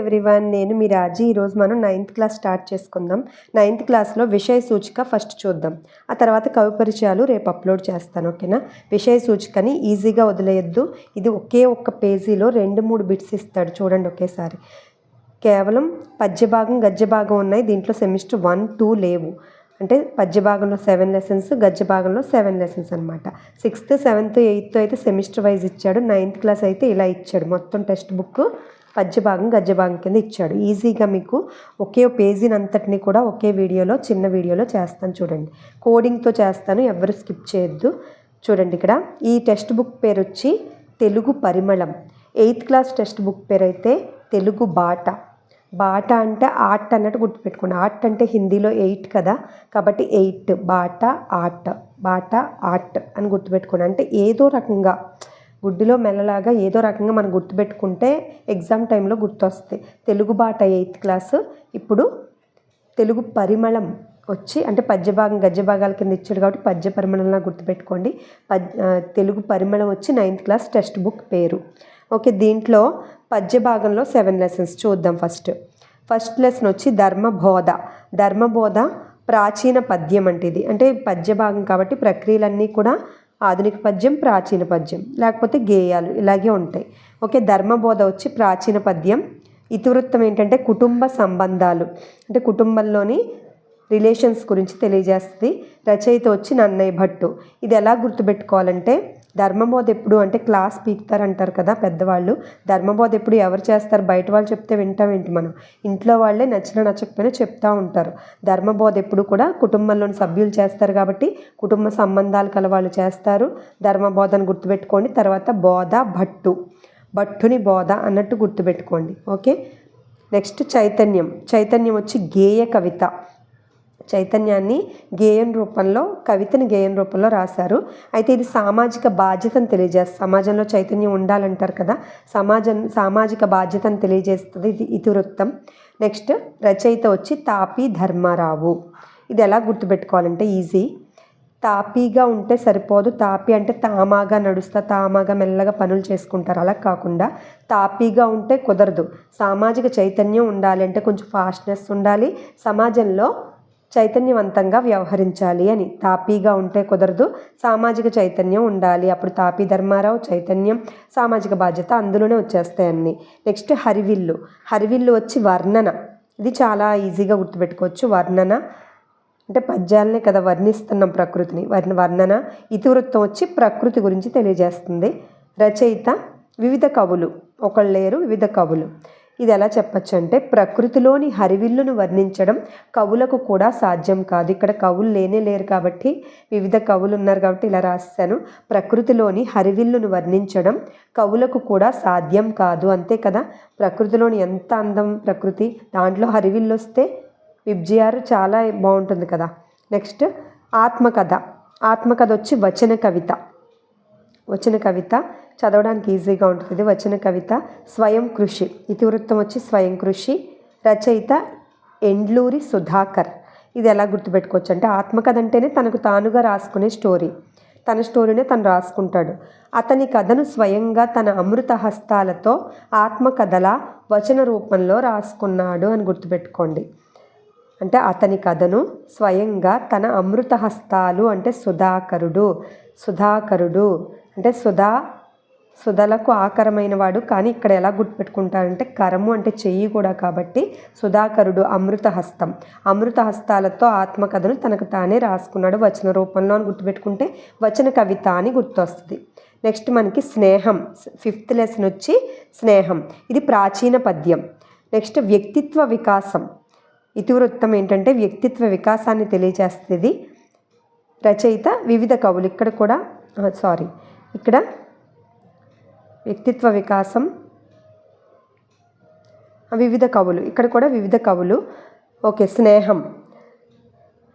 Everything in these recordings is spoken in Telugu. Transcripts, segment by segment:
ఎవ్రీవన్ నేను మీ రాజీ. ఈరోజు మనం నైన్త్ క్లాస్ స్టార్ట్ చేసుకుందాం. నైన్త్ క్లాస్లో విషయ సూచిక ఫస్ట్ చూద్దాం. ఆ తర్వాత కవి పరిచయాలు రేపు అప్లోడ్ చేస్తాను ఓకేనా విషయ సూచికని ఈజీగా వదిలేయద్దు. ఇది ఒకే ఒక్క పేజీలో రెండు మూడు బిట్స్ ఇస్తాడు చూడండి ఒకేసారి. కేవలం పద్య భాగం ఉన్నాయి. దీంట్లో సెమిస్టర్ వన్ టూ లేవు. అంటే పద్య భాగంలో సెవెన్ లెసన్స్ గద్య భాగంలో సెవెన్ లెసన్స్ అనమాట సిక్స్త్ సెవెంత్ ఎయిత్ అయితే సెమిస్టర్ వైజ్ ఇచ్చాడు. నైన్త్ క్లాస్ అయితే ఇలా ఇచ్చాడు. మొత్తం టెక్స్ట్ బుక్ పద్య భాగం గద్య భాగం కింద ఇచ్చాడు. ఈజీగా మీకు ఒకే పేజీని అంతటిని కూడా ఒకే వీడియోలో చిన్న వీడియోలో చేస్తాను చూడండి. కోడింగ్తో చేస్తాను ఎవరు స్కిప్ చేయొద్దు. చూడండి ఇక్కడ. ఈ టెక్స్ట్ బుక్ పేరు వచ్చి తెలుగు పరిమళం. ఎయిత్ క్లాస్ టెక్స్ట్ బుక్ పేరు అయితే తెలుగు బాట. బాట అంటే ఆర్ట్ అన్నట్టు గుర్తుపెట్టుకోండి. ఆర్ట్ అంటే హిందీలో ఎయిట్ కదా? కాబట్టి ఎయిట్. బాట ఆర్ట్. బాట ఆర్ట్ అని గుర్తుపెట్టుకోండి. అంటే ఏదో రకంగా గుడ్డిలో మెల్లలాగా ఏదో రకంగా మనం గుర్తుపెట్టుకుంటే ఎగ్జామ్ టైంలో గుర్తొస్తుంది తెలుగు బాట ఎయిత్ క్లాస్. ఇప్పుడు తెలుగు పరిమళం వచ్చి అంటే పద్య భాగం కింద ఇచ్చాడు కాబట్టి పద్య పరిమళంలా గుర్తుపెట్టుకోండి. పద్ తెలుగు పరిమళం వచ్చి నైన్త్ క్లాస్ టెక్స్ట్ బుక్ పేరు. ఓకే దీంట్లో పద్య భాగంలో సెవెన్ లెసన్స్ చూద్దాం ఫస్ట్. ఫస్ట్ లెసన్ వచ్చి ధర్మబోధ. ధర్మబోధ ప్రాచీన పద్యం అంటే ఇది. అంటే పద్య భాగం కాబట్టి ప్రక్రియలన్నీ కూడా ఆధునిక పద్యం ప్రాచీన పద్యం. లేకపోతే గేయాలు ఇలాగే ఉంటాయి. ఓకే ధర్మబోధ వచ్చి ప్రాచీన పద్యం. ఇతివృత్తం ఏంటంటే కుటుంబ సంబంధాలు. అంటే కుటుంబంలోని రిలేషన్స్ గురించి తెలియజేస్తుంది. రచయిత వచ్చి నన్నయ్య భట్టు. ఇది ఎలా గుర్తుపెట్టుకోవాలంటే ధర్మబోధ ఎప్పుడు అంటే క్లాస్ పీకుతారు అంటారు కదా పెద్దవాళ్ళు. ధర్మబోధ ఎప్పుడు ఎవరు చేస్తారు? బయట వాళ్ళు చెప్తే వింటాం ఏంటి మనం? ఇంట్లో వాళ్ళే నచ్చిన నచ్చకపోయినా చెప్తూ ఉంటారు. ధర్మబోధ ఎప్పుడు కూడా కుటుంబంలోని సభ్యులు చేస్తారు కాబట్టి కుటుంబ సంబంధాలు కల వాళ్ళు చేస్తారు. ధర్మబోధను గుర్తుపెట్టుకోండి. తర్వాత బోధ భట్టు. భట్టుని బోధ అన్నట్టు గుర్తుపెట్టుకోండి. ఓకే? నెక్స్ట్ చైతన్యం. చైతన్యం వచ్చి గేయ కవిత. చైతన్యాన్ని గేయం రూపంలో కవితని గేయం రూపంలో రాశారు. అయితే ఇది సామాజిక బాధ్యతను తెలియజేస్తుంది. సమాజంలో చైతన్యం ఉండాలంటారు కదా. సమాజం సామాజిక బాధ్యతను తెలియజేస్తుంది ఇది ఇతివృత్తం నెక్స్ట్ రచయిత వచ్చి తాపి ధర్మారావు. ఇది ఎలా గుర్తుపెట్టుకోవాలంటే ఈజీ. తాపీగా ఉంటే సరిపోదు. తాపి అంటే తామాగా నడుస్తా తామాగా మెల్లగా పనులు చేసుకుంటారు. అలా కాకుండా తాపీగా ఉంటే కుదరదు. సామాజిక చైతన్యం ఉండాలి అంటే కొంచెం ఫాస్ట్నెస్ ఉండాలి. సమాజంలో చైతన్యవంతంగా వ్యవహరించాలి అని. తాపీగా ఉంటే కుదరదు సామాజిక చైతన్యం ఉండాలి. అప్పుడు తాపీ ధర్మారావు చైతన్యం సామాజిక బాధ్యత అందులోనే వచ్చేస్తాయి నెక్స్ట్ హరివిల్లు. హరివిల్లు వచ్చి వర్ణన. ఇది చాలా ఈజీగా గుర్తుపెట్టుకోవచ్చు. వర్ణన. అంటే పద్యాలనే కదా వర్ణిస్తున్నాం ప్రకృతిని. వర్ణ వర్ణన. ఇతివృత్తం వచ్చి ప్రకృతి గురించి తెలియజేస్తుంది. రచయిత వివిధ కవులు. ఒకళ్ళు లేరు వివిధ కవులు. ఇది ఎలా చెప్పచ్చు అంటే ప్రకృతిలోని హరివిల్లును వర్ణించడం కవులకు కూడా సాధ్యం కాదు. ఇక్కడ కవులు లేనే లేరు కాబట్టి వివిధ కవులు ఉన్నారు కాబట్టి ఇలా రాస్తాను ప్రకృతిలోని హరివిల్లును వర్ణించడం కవులకు కూడా సాధ్యం కాదు. అంతే కదా? ప్రకృతిలోని ఎంత అందం ప్రకృతి? దాంట్లో హరివిల్లు వస్తే విబ్జిఆర్ చాలా బాగుంటుంది కదా? నెక్స్ట్ ఆత్మకథ. ఆత్మకథ వచ్చి వచన కవిత. వచన కవిత చదవడానికి ఈజీగా ఉంటుంది వచన కవిత స్వయం కృషి. ఇతివృత్తం వచ్చి స్వయం కృషి. రచయిత ఎండ్లూరి సుధాకర్. ఇది ఎలా గుర్తుపెట్టుకోవచ్చు అంటే ఆత్మకథ అంటేనే తనకు తానుగా రాసుకునే స్టోరీ. తన స్టోరీనే తను రాసుకుంటాడు. అతని కథను స్వయంగా తన అమృత హస్తాలతో ఆత్మకథల వచన రూపంలో రాసుకున్నాడు అని గుర్తుపెట్టుకోండి. అంటే అతని కథను స్వయంగా తన అమృత హస్తాలు అంటే సుధాకరుడు సుధాకరుడు అంటే సుధా సుధలకు ఆకరమైన వాడు కానీ ఇక్కడ ఎలా గుర్తుపెట్టుకుంటారంటే కరము అంటే చెయ్యి కూడా కాబట్టి సుధాకరుడు అమృత హస్తం అమృత హస్తాలతో ఆత్మకథను తనకు తానే రాసుకున్నాడు వచన రూపంలో అని గుర్తుపెట్టుకుంటే వచన కవిత అని గుర్తొస్తుంది. నెక్స్ట్ మనకి స్నేహం ఫిఫ్త్ లెసన్ వచ్చి స్నేహం. ఇది ప్రాచీన పద్యం. నెక్స్ట్ వ్యక్తిత్వ వికాసం. ఇతివృత్తం ఏంటంటే వ్యక్తిత్వ వికాసాన్ని తెలియజేస్తుంది. రచయిత వివిధ కవులు. ఇక్కడ కూడా సారీ ఇక్కడ వ్యక్తిత్వ వికాసం వివిధ కవులు. ఇక్కడ కూడా వివిధ కవులు. ఓకే స్నేహం.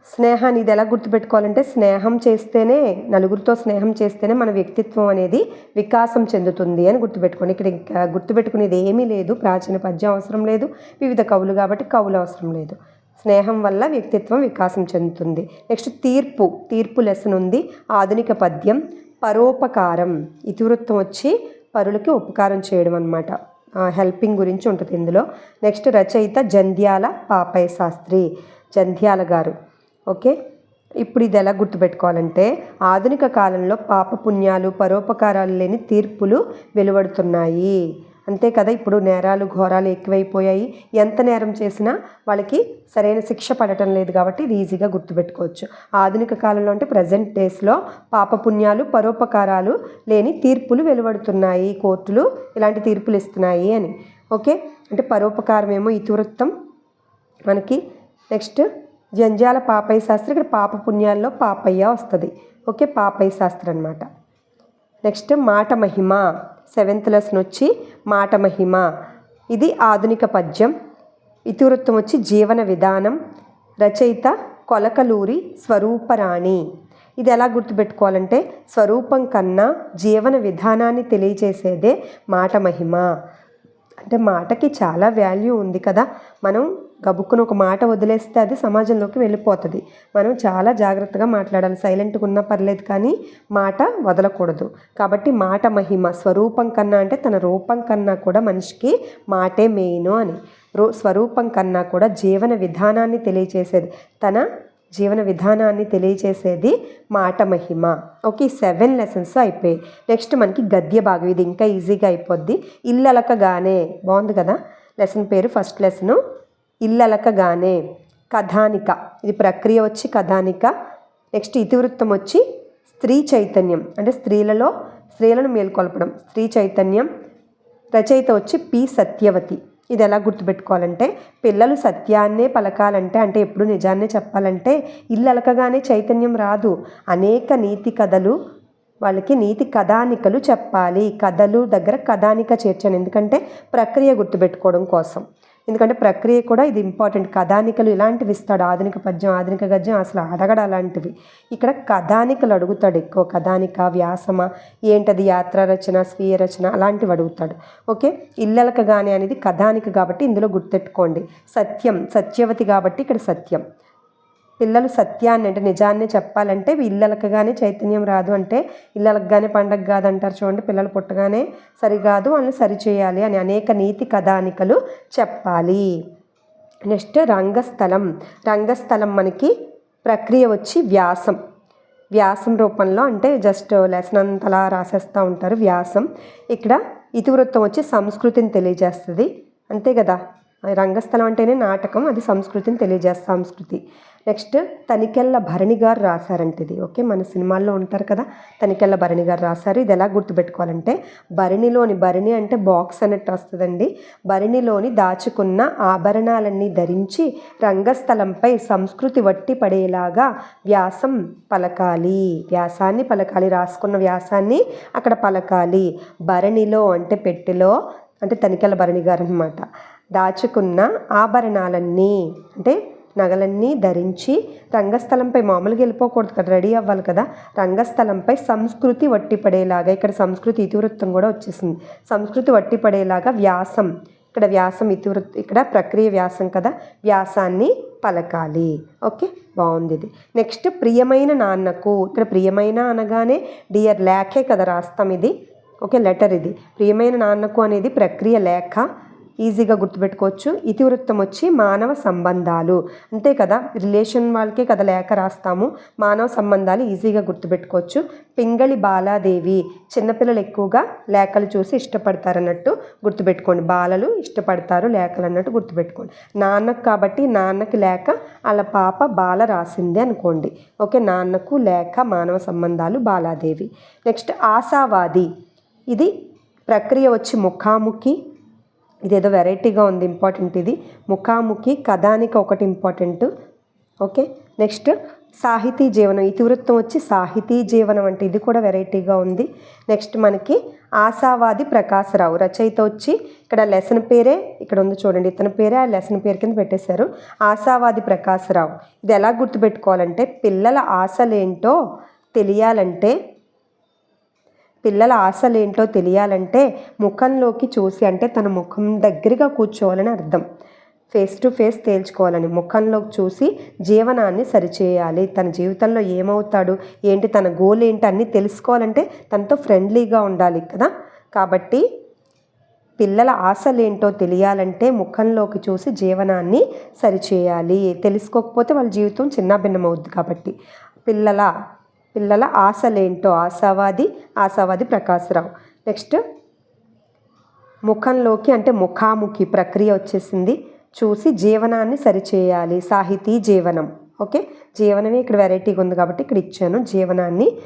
స్నేహాన్ని ఇది ఎలా గుర్తుపెట్టుకోవాలంటే స్నేహం చేస్తేనే నలుగురితో స్నేహం చేస్తేనే మన వ్యక్తిత్వం అనేది వికాసం చెందుతుంది అని గుర్తుపెట్టుకోండి. ఇక్కడ గుర్తుపెట్టుకునేది ఏమీ లేదు. ప్రాచీన పద్యం అవసరం లేదు. వివిధ కవులు కాబట్టి కవులు అవసరం లేదు. స్నేహం వల్ల వ్యక్తిత్వం వికాసం చెందుతుంది. నెక్స్ట్ తీర్పు. తీర్పు లెసన్ ఉంది. ఆధునిక పద్యం. పరోపకారం. ఇతివృత్తం వచ్చి పరులకి ఉపకారం చేయడం అనమాట హెల్పింగ్ గురించి ఉంటుంది ఇందులో. నెక్స్ట్ రచయిత జంధ్యాల పాపయ్య శాస్త్రి జంధ్యాల గారు. ఓకే? ఇప్పుడు ఇది ఎలా గుర్తుపెట్టుకోవాలంటే ఆధునిక కాలంలో పాపపుణ్యాలు పరోపకారాలు లేని తీర్పులు వెలువడుతున్నాయి. అంతే కదా ఇప్పుడు నేరాలు ఘోరాలు ఎక్కువైపోయాయి. ఎంత నేరం చేసినా వాళ్ళకి సరైన శిక్ష పడటం లేదు కాబట్టి ఇది ఈజీగా గుర్తుపెట్టుకోవచ్చు. ఆధునిక కాలంలో అంటే ప్రజెంట్ డేస్లో పాపపుణ్యాలు పరోపకారాలు లేని తీర్పులు వెలువడుతున్నాయి కోర్టులు ఇలాంటి తీర్పులు ఇస్తున్నాయి అని. ఓకే? అంటే పరోపకారం ఏమో ఇతివృత్తం. మనకి నెక్స్ట్ జంజాల పాపయ్య శాస్త్రి ఇక్కడ పాప పుణ్యాల్లో పాపయ్య వస్తుంది. ఓకే? పాపయ్య శాస్త్రి అనమాట నెక్స్ట్ మాట మహిమ సెవెంత్ లెసన్ వచ్చి మాట మహిమ. ఇది ఆధునిక పద్యం. ఇతివృత్తం వచ్చి జీవన విధానం. రచయిత కొలకలూరి స్వరూపరాణి. ఇది ఎలా గుర్తుపెట్టుకోవాలంటే స్వరూపం కన్నా జీవన విధానాన్ని తెలియచేసేదే మాట మహిమ. అంటే మాటకి చాలా వాల్యూ ఉంది కదా. మనం గబుక్కున ఒక మాట వదిలేస్తే అది సమాజంలోకి వెళ్ళిపోతుంది. మనం చాలా జాగ్రత్తగా మాట్లాడాలి. సైలెంట్గా ఉన్నా పర్లేదు కానీ మాట వదలకూడదు. కాబట్టి మాట మహిమ స్వరూపం కన్నా అంటే తన రూపం కన్నా కూడా మనిషికి మాటే మెయిన్ అని. రూ స్వరూపం కన్నా కూడా జీవన విధానాన్ని తెలియచేసేది. తన జీవన విధానాన్ని తెలియచేసేది మాట మహిమ. ఓకే సెవెన్ లెసన్స్ అయిపోయాయి. నెక్స్ట్ మనకి గద్య భాగం. ఇది ఇంకా ఈజీగా అయిపోద్ది. ఇల్లలకగానే. బాగుంది కదా? లెసన్ పేరు ఫస్ట్ లెసను. ఇల్లలకగానే కథానిక. ఇది ప్రక్రియ వచ్చి కథానిక. నెక్స్ట్ ఇతివృత్తం వచ్చి స్త్రీ చైతన్యం. అంటే స్త్రీలలో స్త్రీలను మేల్కొల్పడం. స్త్రీ చైతన్యం. రచయిత వచ్చి పి. సత్యవతి. ఇది ఎలా గుర్తుపెట్టుకోవాలంటే పిల్లలు సత్యాన్నే పలకాలంటే అంటే ఎప్పుడు నిజాన్నే చెప్పాలంటే ఇల్లు అలకగానే చైతన్యం రాదు. అనేక నీతి కథలు వాళ్ళకి నీతి కథానికలు చెప్పాలి. కథలు దగ్గర కథానిక చేర్చాను ఎందుకంటే ప్రక్రియ గుర్తుపెట్టుకోవడం కోసం. ఎందుకంటే ప్రక్రియ కూడా ఇది ఇంపార్టెంట్. కథానికలు ఇలాంటివి ఇస్తాడు. ఆధునిక పద్యం ఆధునిక గద్యం అసలు అడగడు అలాంటివి. ఇక్కడ కథానికలు అడుగుతాడు ఎక్కువ. కథానిక వ్యాసమ ఏంటది యాత్ర రచన స్వీయ రచన అలాంటివి అడుగుతాడు. ఓకే? ఇల్లలక గాని అనేది కథానిక కాబట్టి ఇందులో గుర్తెట్టుకోండి. సత్యం సత్యవతి కాబట్టి ఇక్కడ సత్యం. పిల్లలు సత్యాన్ని అంటే నిజాన్ని చెప్పాలంటే ఇల్లలకగానే చైతన్యం రాదు అంటే ఇల్లలకగానే పండగ కాదంటారు చూడండి పిల్లలు పుట్టగానే సరికాదు వాళ్ళని సరిచేయాలి అని అనేక నీతి కథానికలు చెప్పాలి. నెక్స్ట్ రంగస్థలం. రంగస్థలం మనకి ప్రక్రియ వచ్చి వ్యాసం. వ్యాసం రూపంలో అంటే జస్ట్ లెసన్ అంతలా రాసేస్తూ ఉంటారు వ్యాసం. ఇక్కడ ఇతివృత్తం వచ్చి సంస్కృతిని తెలియజేస్తుంది. అంతే కదా? రంగస్థలం అంటేనే నాటకం అది సంస్కృతిని తెలియజేస్తుంది సంస్కృతి. నెక్స్ట్ తనికెళ్ళ భరణి గారు రాశారంట ఇది ఓకే మన సినిమాల్లో ఉంటారు కదా తనికెళ్ళ భరణి గారు రాశారు. ఇది ఎలా గుర్తుపెట్టుకోవాలంటే భరణిలోని భరణి అంటే బాక్స్ అన్నట్టు వస్తుందండి. భరణిలోని దాచుకున్న ఆభరణాలన్నీ ధరించి రంగస్థలంపై సంస్కృతి వట్టి పడేలాగా వ్యాసం పలకాలి. వ్యాసాన్ని పలకాలి రాసుకున్న వ్యాసాన్ని అక్కడ పలకాలి. భరణిలో అంటే పెట్టెలో అంటే తనికెళ్ళ భరణి గారు అనమాట దాచుకున్న ఆభరణాలన్నీ అంటే నగలన్నీ ధరించి రంగస్థలంపై మామూలుగా వెళ్ళిపోకూడదు కదా రెడీ అవ్వాలి కదా. రంగస్థలంపై సంస్కృతి వట్టిపడేలాగా ఇక్కడ సంస్కృతి ఇతివృత్తం కూడా వచ్చేసింది. సంస్కృతి వట్టిపడేలాగా వ్యాసం ఇక్కడ వ్యాసం ఇతివృత్ ఇక్కడ ప్రక్రియ వ్యాసం కదా వ్యాసాన్ని పలకాలి. ఓకే బాగుంది ఇది. నెక్స్ట్ ప్రియమైన నాన్నకు ఇక్కడ ప్రియమైన అనగానే డియర్ లేఖే కదా రాస్తాం ఇది. ఓకే లెటర్ ఇది. ప్రియమైన నాన్నకు అనేది ప్రక్రియ లేఖ ఈజీగా గుర్తుపెట్టుకోవచ్చు. ఇతివృత్తం వచ్చి మానవ సంబంధాలు. అంతే కదా? రిలేషన్ వాళ్ళకే కదా లేఖ రాస్తాము. మానవ సంబంధాలు ఈజీగా గుర్తుపెట్టుకోవచ్చు. పింగళి బాలాదేవి చిన్నపిల్లలు ఎక్కువగా లేఖలు చూసి ఇష్టపడతారు అన్నట్టు గుర్తుపెట్టుకోండి. బాలలు ఇష్టపడతారు లేఖలు అన్నట్టు గుర్తుపెట్టుకోండి. నాన్నకు కాబట్టి నాన్నకి లేఖ వాళ్ళ పాప బాల రాసింది అనుకోండి. ఓకే? నాన్నకు లేఖ మానవ సంబంధాలు బాలాదేవి. నెక్స్ట్ ఆశావాది. ఇది ప్రక్రియ వచ్చి ముఖాముఖి ఇదేదో వెరైటీగా ఉంది ఇంపార్టెంట్ ఇది. ముఖాముఖి కథానికి ఒకటి ఇంపార్టెంట్. ఓకే నెక్స్ట్ సాహితీ జీవనం. ఇతివృత్తం వచ్చి సాహితీ జీవనం అంటే ఇది కూడా వెరైటీగా ఉంది. నెక్స్ట్ మనకి ఆశావాది ప్రకాశరావు రచయిత వచ్చి ఇక్కడ లెసన్ పేరే ఇక్కడ ఉంది చూడండి ఇతని పేరే ఆ లెసన్ పేరు కింద పెట్టేశారు. ఆశావాది ప్రకాశరావు. ఇది ఎలా గుర్తుపెట్టుకోవాలంటే పిల్లల ఆశలేంటో తెలియాలంటే పిల్లల ఆశలు ఏంటో తెలియాలంటే ముఖంలోకి చూసి అంటే తన ముఖం దగ్గరగా కూర్చోవాలని అర్థం. ఫేస్ టు ఫేస్ తేల్చుకోవాలని ముఖంలోకి చూసి జీవనాన్ని సరిచేయాలి. తన జీవితంలో ఏమవుతాడు? ఏంటి? తన గోల్ ఏంటి? అన్నీ తెలుసుకోవాలంటే తనతో ఫ్రెండ్లీగా ఉండాలి కదా. కాబట్టి పిల్లల ఆశలేంటో తెలియాలంటే ముఖంలోకి చూసి జీవనాన్ని సరిచేయాలి. తెలుసుకోకపోతే వాళ్ళ జీవితం చిన్న భిన్నమవుద్ది కాబట్టి. పిల్లల పిల్లల ఆశలేంటో? ఆశావాది ఆశావాది ప్రకాశ్రావు. నెక్స్ట్ ముఖంలోకి అంటే ముఖాముఖి ప్రక్రియ వచ్చేసింది. చూసి జీవనాన్ని సరిచేయాలి. సాహితీ జీవనం. ఓకే? జీవనమే ఇక్కడ వెరైటీగా ఉంది కాబట్టి ఇక్కడ ఇచ్చాను. జీవనాన్ని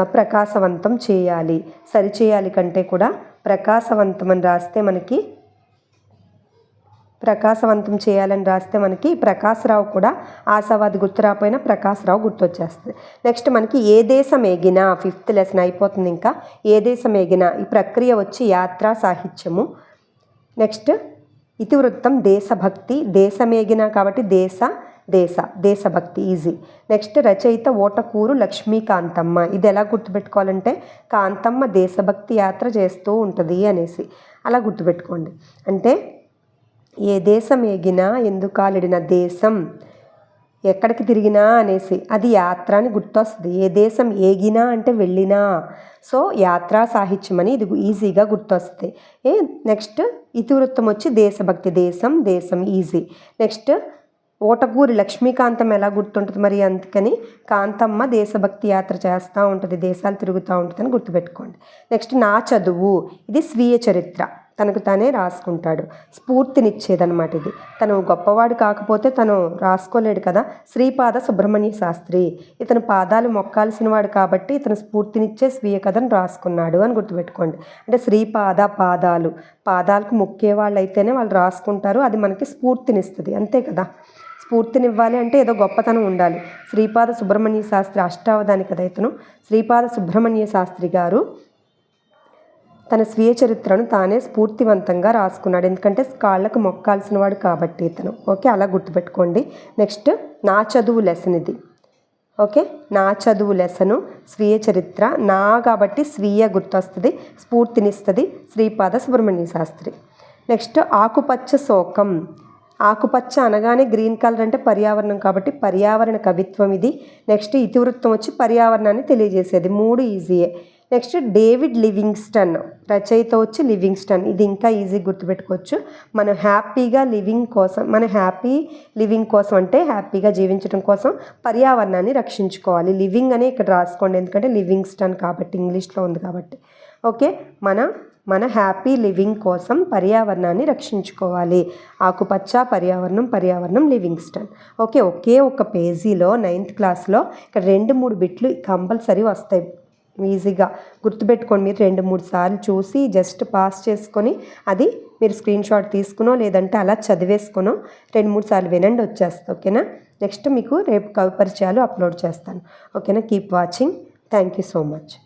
ప్రకాశవంతం చేయాలి. సరిచేయాలి కంటే కూడా ప్రకాశవంతం అని రాస్తే మనకి ప్రకాశవంతం చేయాలని రాస్తే మనకి ప్రకాశరావు కూడా ఆశావాది గుర్తు రాకపోయినా ప్రకాశరావు గుర్తొచ్చేస్తుంది. నెక్స్ట్ మనకి ఏ దేశం ఏగినా ఫిఫ్త్ లెసన్ అయిపోతుంది ఇంకా ఏ దేశం ఏగినా ఈ ప్రక్రియ వచ్చి యాత్రా సాహిత్యము. నెక్స్ట్ ఇతివృత్తం దేశభక్తి దేశమేగిన కాబట్టి దేశ దేశ దేశభక్తి ఈజీ. నెక్స్ట్ రచయిత ఓటకూరు లక్ష్మీకాంతమ్మ. ఇది ఎలా గుర్తుపెట్టుకోవాలంటే కాంతమ్మ దేశభక్తి యాత్ర చేస్తూ ఉంటుంది అనేసి. అలా గుర్తుపెట్టుకోండి. అంటే ఏ దేశం ఏగినా ఎందుకాలిడిన దేశం? ఎక్కడికి తిరిగినా అనేసి. అది యాత్ర అని గుర్తొస్తుంది. ఏ దేశం ఏగినా అంటే వెళ్ళినా. సో యాత్రా సాహిత్యం అని ఇది ఈజీగా గుర్తొస్తుంది. ఏ నెక్స్ట్ ఇతివృత్తం వచ్చి దేశభక్తి దేశం దేశం ఈజీ. నెక్స్ట్ ఓటగూరి లక్ష్మీకాంతం ఎలా గుర్తుంటుంది మరి అందుకని కాంతమ్మ దేశభక్తి యాత్ర చేస్తూ ఉంటుంది దేశాలు తిరుగుతూ ఉంటుంది అని గుర్తుపెట్టుకోండి. నెక్స్ట్ నా చదువు. ఇది స్వీయ చరిత్ర. తనకు తానే రాసుకుంటాడు. స్ఫూర్తినిచ్చేదనమాట ఇది. తను గొప్పవాడు కాకపోతే తను రాసుకోలేడు కదా. శ్రీపాద సుబ్రహ్మణ్య శాస్త్రి. ఇతను పాదాలు మొక్కాల్సిన వాడు కాబట్టి ఇతను స్ఫూర్తినిచ్చే స్వీయ కథను రాసుకున్నాడు అని గుర్తుపెట్టుకోండి. అంటే శ్రీపాద పాదాలు. పాదాలకు మొక్కే వాళ్ళు అయితేనే వాళ్ళు రాసుకుంటారు. అది మనకి స్ఫూర్తినిస్తుంది. అంతే కదా. స్ఫూర్తినివ్వాలి అంటే ఏదో గొప్పతనం ఉండాలి. శ్రీపాద సుబ్రహ్మణ్య శాస్త్రి అష్టావధాని కదా ఇతను. శ్రీపాద సుబ్రహ్మణ్య శాస్త్రి గారు తన స్వీయ చరిత్రను తానే స్ఫూర్తివంతంగా రాసుకున్నాడు. ఎందుకంటే కాళ్ళకు మొక్కాల్సిన వాడు కాబట్టి ఇతను. ఓకే అలా గుర్తుపెట్టుకోండి. నెక్స్ట్ నా చదువు లెసన్ ఇది ఓకే నా చదువు లెసను స్వీయ చరిత్ర నా కాబట్టి స్వీయ గుర్తొస్తుంది స్ఫూర్తినిస్తుంది శ్రీపాద సుబ్రహ్మణ్య శాస్త్రి. నెక్స్ట్ ఆకుపచ్చ శోకం. ఆకుపచ్చ అనగానే గ్రీన్ కలర్ అంటే పర్యావరణం కాబట్టి పర్యావరణ కవిత్వం ఇది. నెక్స్ట్ ఇతివృత్తం వచ్చి పర్యావరణాన్ని తెలియజేసేది. మూడు ఈజీయే. నెక్స్ట్ డేవిడ్ లివింగ్స్టన్ రచయిత వచ్చి లివింగ్స్టన్. ఇది ఇంకా ఈజీ గుర్తుపెట్టుకోవచ్చు. మనం హ్యాపీగా లివింగ్ కోసం మన హ్యాపీ లివింగ్ కోసం అంటే హ్యాపీగా జీవించడం కోసం పర్యావరణాన్ని రక్షించుకోవాలి. లివింగ్ అని ఇక్కడ రాసుకోండి. ఎందుకంటే లివింగ్స్టన్ కాబట్టి ఇంగ్లీష్లో ఉంది కాబట్టి. ఓకే? మన మన హ్యాపీ లివింగ్ కోసం పర్యావరణాన్ని రక్షించుకోవాలి. ఆకుపచ్చ పర్యావరణం పర్యావరణం లివింగ్స్టన్. ఓకే? ఒకే ఒక పేజీలో నైన్త్ క్లాస్లో ఇక్కడ రెండు మూడు బిట్లు కంపల్సరీ వస్తాయి. ఈజీగా గుర్తుపెట్టుకోండి మీరు రెండు మూడు సార్లు చూసి జస్ట్ పాస్ చేసుకొని అది మీరు స్క్రీన్ షాట్ తీసుకునో లేదంటే అలా చదివేసుకునో రెండు మూడు సార్లు వినండి వచ్చేస్తుంది ఓకేనా? నెక్స్ట్ మీకు రేపు కవి పరిచయాలు అప్లోడ్ చేస్తాను. ఓకేనా? Keep watching. Thank you so much.